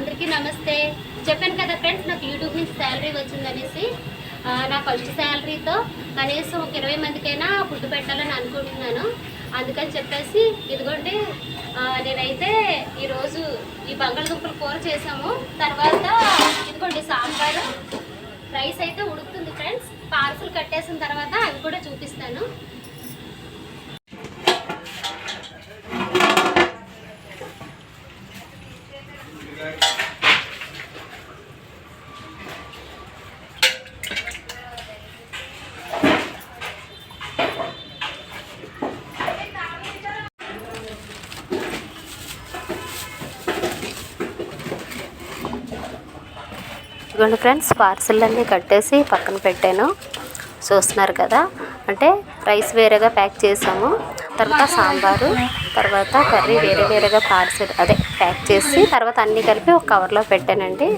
అందరికీ నమస్తే. చెప్పాను కదా ఫ్రెండ్స్ నాకు యూట్యూబ్ నుంచి శాలరీ వచ్చిందనేసి నా ఫస్ట్ శాలరీతో కనీసం ఒక ఇరవై మందికైనా ఫుడ్ పెట్టాలని అనుకుంటున్నాను. అందుకని చెప్పేసి ఇదిగోండి నేనైతే ఈరోజు ఈ బంగాళదుంపలు కూర చేసాము తర్వాత ఇదిగోండి సాంబారు. రైస్ అయితే ఉడుకుతుంది ఫ్రెండ్స్. పార్సల్ కట్టేసిన తర్వాత అవి కూడా చూపిస్తాను. ఇదిగోండి ఫ్రెండ్స్ పార్సిల్ అన్నీ కట్టేసి పక్కన పెట్టాను. చూస్తున్నారు కదా? అంటే రైస్ వేరేగా ప్యాక్ చేసాము. తర్వాత సాంబారు. తర్వాత కర్రీ వేరే వేరేగా పార్సిల్ అదే ప్యాక్ చేసి తర్వాత అన్నీ కలిపి ఒక కవర్లో పెట్టానండి.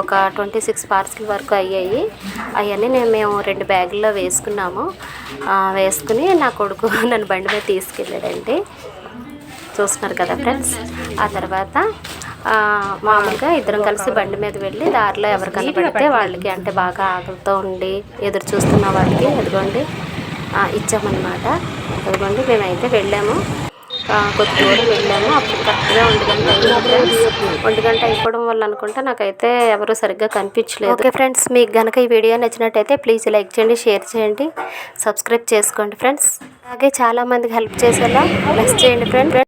ఒక ట్వంటీ సిక్స్ పార్సిల్ వరకు అయ్యాయి. అవన్నీ నేను మేము రెండు బ్యాగుల్లో వేసుకున్నాము. వేసుకుని నా కొడుకు నన్ను బండి మీద తీసుకెళ్ళాడండి. చూస్తున్నారు కదా ఫ్రెండ్స్ ఆ తర్వాత మామూలుగా ఇద్దరం కలిసి బండి మీద వెళ్ళి దారిలో ఎవరు కనపడితే వాళ్ళకి అంటే బాగా ఆకలితో ఉండి ఎదురు చూస్తున్న వాళ్ళకి ఎదుగోండి ఇచ్చామన్నమాట. ఎదుగోండి మేమైతే వెళ్ళాము. కొద్ది దూరం వెళ్ళాము అప్పుడు కరెక్ట్గా ఒంటి గంట అయింది ఫ్రెండ్స్. ఒంటి గంట అయిపోవడం వల్ల అనుకుంటా నాకైతే ఎవరు సరిగ్గా కనిపించలేదు. ఓకే ఫ్రెండ్స్ మీకు కనుక ఈ వీడియో నచ్చినట్టయితే ప్లీజ్ లైక్ చేయండి షేర్ చేయండి సబ్స్క్రైబ్ చేసుకోండి ఫ్రెండ్స్. అలాగే చాలామందికి హెల్ప్ చేసేలా ప్లస్ చేయండి ఫ్రెండ్స్.